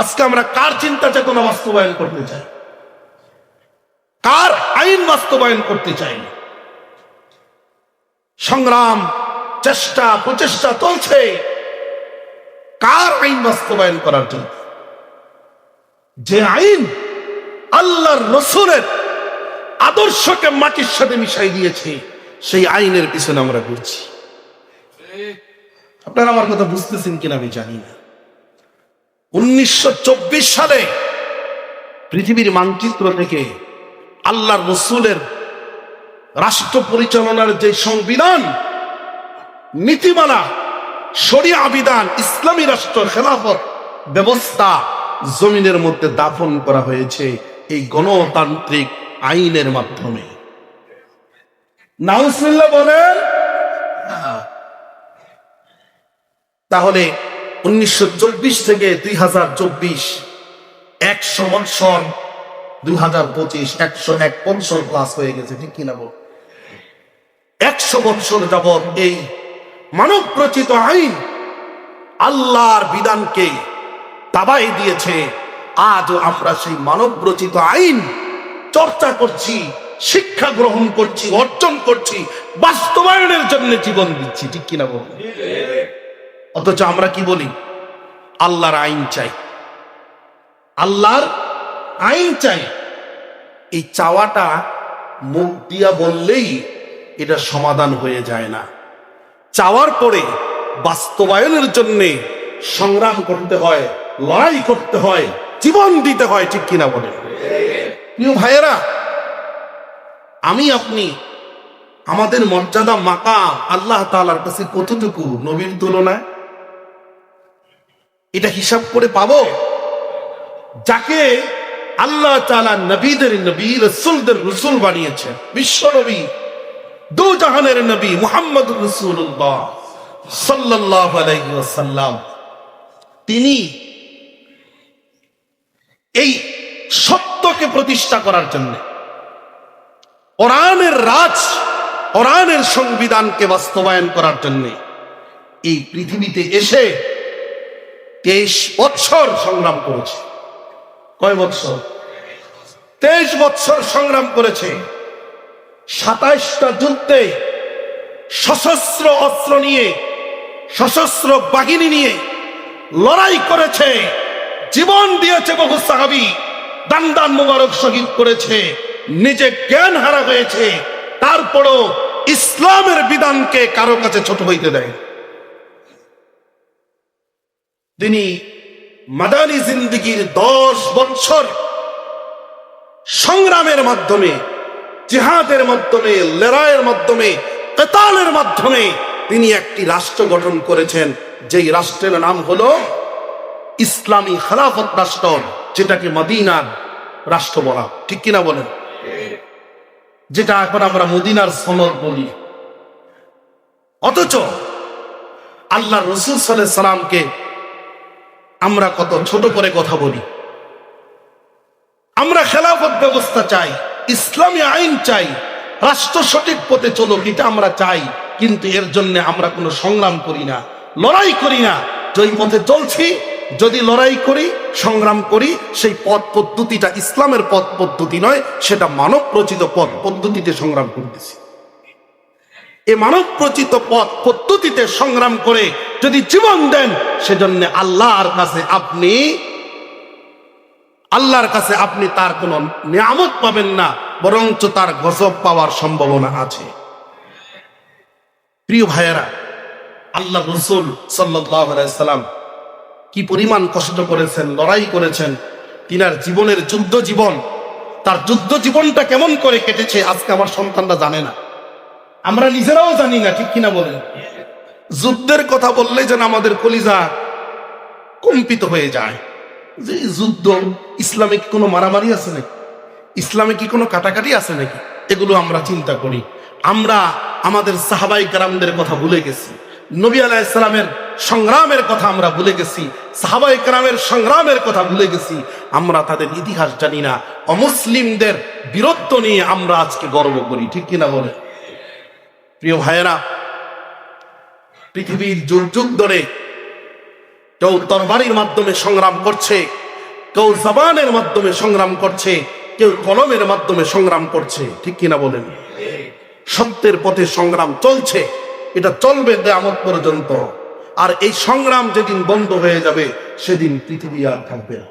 আজকে আমরা কার চিন্তা চেতনা বাস্তবায়ন করতে চাই? কার আইন বাস্তবায়ন করতে চাই? সংগ্রাম, চেষ্টা, প্রচেষ্টা চলছে। কার আইন বাস্তবায়ন করার জন্য? যে আইন আল্লাহর রসুলের আদর্শকে মাটির সাথে মিশাই দিয়েছে, সেই আইনের পিছনে আমরা ঘুরছি। আপনারা আমার কথা বুঝতেছেন কিনা আমি জানি না। উনিশশো চব্বিশ সালে পৃথিবীর মানচিত্র থেকে আল্লাহর রসুলের রাষ্ট্র পরিচালনার যে সংবিধান, নীতিমালা, শরিয়া বিধান, ইসলামী রাষ্ট্র খেলাফত ব্যবস্থা জমিনের মধ্যে দাফন করা হয়েছে এই গণতান্ত্রিক আইনের মাধ্যমে। নাউসুল্লাহ বলেন তাহলে উনিশশো চব্বিশ থেকে দুই হাজার চব্বিশ। একশো বৎসর দুই হাজার পঁচিশ, একশো এক বৎসর ক্লাস হয়ে গেছে, ঠিক কিনা বল? একশো বৎসর যাবৎ এই মানব রচিত আইন আল্লাহর বিধানকে দাবাই দিয়েছে। আজও আমরা সেই মানব রচিত আইন চর্চা করছি, শিক্ষা গ্রহণ করছি, অর্জন করছি, বাস্তবায়নের জন্য জীবন দিচ্ছি, ঠিক কিনা বল? অথচ আমরা কি বলি? আল্লাহর আইন চাই। আল্লাহর আইন চাই। এই চাওয়াটা মুখ দিয়া বললেই এটা সমাধান হয়ে যায় না। চাওয়ার পরে বাস্তবায়নের জন্য সংগ্রাম করতে হয়, লড়াই করতে হয়, জীবন দিতে হয়, ঠিক কিনা বলে প্রিয় ভাইয়েরা, আমি, আপনি, আমাদের মর্যাদা মাকা আল্লাহ তালার কাছে কতটুকু নবীর তুলনায়? এটা হিসাব করে পাবো। যাকে আল্লাহ নবীদের, নবী রসুলদের রসুল বানিয়েছেন। বিশ্ব নবী, দু জাহানের নবী মোহাম্মদ রসুল্লাহ সাল্লাহ তিনি এই সত্যকে প্রতিষ্ঠা করার জন্য কোরআনের রাজ ওরানের সংবিধানকে বাস্তবায়ন করার জন্য এই পৃথিবীতে এসে তেইশ বৎসর সংগ্রাম করেছে। কয় বৎসর? তেইশ বৎসর সংগ্রাম করেছে। সাতাইশটা যুদ্ধে সশস্ত্র অস্ত্র নিয়ে, সশস্ত্র বাহিনী নিয়ে লড়াই করেছে, জীবন দিয়েছে বহু সাহাবি, দান দান মুবারক শহীদ করেছে, নিজে জ্ঞান হারা হয়েছে, তারপরও ইসলামের বিধানকে কারও কাছে ছোট হইতে দেয় তিনি মাদানী জিন্দিগির দশ বছর সংগ্রামের মাধ্যমে, জিহাদের মাধ্যমে, লড়াইয়ের মাধ্যমে, কেতালের মাধ্যমে তিনি একটি রাষ্ট্র গঠন করেছেন, যেই রাষ্ট্রের নাম হলো ইসলামী খেলাফত রাষ্ট্র, যেটাকে মদিনার রাষ্ট্র বলা ঠিক কিনা বলেন? যেটা এখন আমরা মদিনার সনদ বলি। অথচ আল্লাহ রসুল সাল্লামকে আমরা কত ছোট করে কথা বলি। আমরা খেলাফত ব্যবস্থা চাই, ইসলামী আইন চাই, রাষ্ট্র সঠিক পথে চলুক, এটা আমরা চাই, কিন্তু এর জন্য আমরা কোনো সংগ্রাম করি না, লড়াই করি না। যেই পথে চলছি, যদি লড়াই করি, সংগ্রাম করি, সেই পথ পদ্ধতিটা ইসলামের পথ পদ্ধতি নয়, সেটা মানব রচিত পথ পদ্ধতিতে সংগ্রাম করতেছি। এ মানব রচিত পথ, পদ্ধতিতে সংগ্রাম করে যদি জীবন দেন, সেজন্য আল্লাহর কাছে আপনি, আল্লাহর কাছে আপনি তার কোন নিয়ামত পাবেন না, বরঞ্চ তার গজব পাওয়ার সম্ভাবনা আছে। প্রিয় ভাইয়েরা আল্লাহ রসুল সাল্লাম কি পরিমাণ কষ্ট করেছেন, লড়াই করেছেন, তিনার জীবনের যুদ্ধ জীবন, তার যুদ্ধ জীবনটা কেমন করে কেটেছে, আজকে আমার সন্তানরা জানে না। আমরা নিজেরাও জানি না, ঠিক কিনা বলেন। যুদ্ধের কথা বললে যেন আমাদের কলিজা কম্পিত হয়ে যায়। যে যুদ্ধ, ইসলামে কি কোনো মারামারি আছে নাকি? ইসলামে কি কোনো কাটাকাটি আছে নাকি? এগুলো আমরা চিন্তা করি। আমরা আমাদের সাহাবাই কারামদের কথা ভুলে গেছি। নবী আলাহ ইসলামের সংগ্রামের কথা আমরা ভুলে গেছি। সাহাবাই কারামের সংগ্রামের কথা ভুলে গেছি। আমরা তাদের ইতিহাস জানি না। অমুসলিমদের বীরত্ব নিয়ে আমরা আজকে গর্ব করি, ঠিক কিনা বলে প্রিয় ভাইয়েরা, পৃথিবীর যুগ যুগ ধরে কেউ তরবারির মাধ্যমে সংগ্রাম করছে, কেউ জবানের মাধ্যমে সংগ্রাম করছে, কেউ কলমের মাধ্যমে সংগ্রাম করছে, ঠিক কিনা বলেন? সত্যের পথে সংগ্রাম চলছে, এটা চলবে দেয়ামত পর্যন্ত। আর এই সংগ্রাম যেদিন বন্ধ হয়ে যাবে, সেদিন পৃথিবী আর থাকবে না।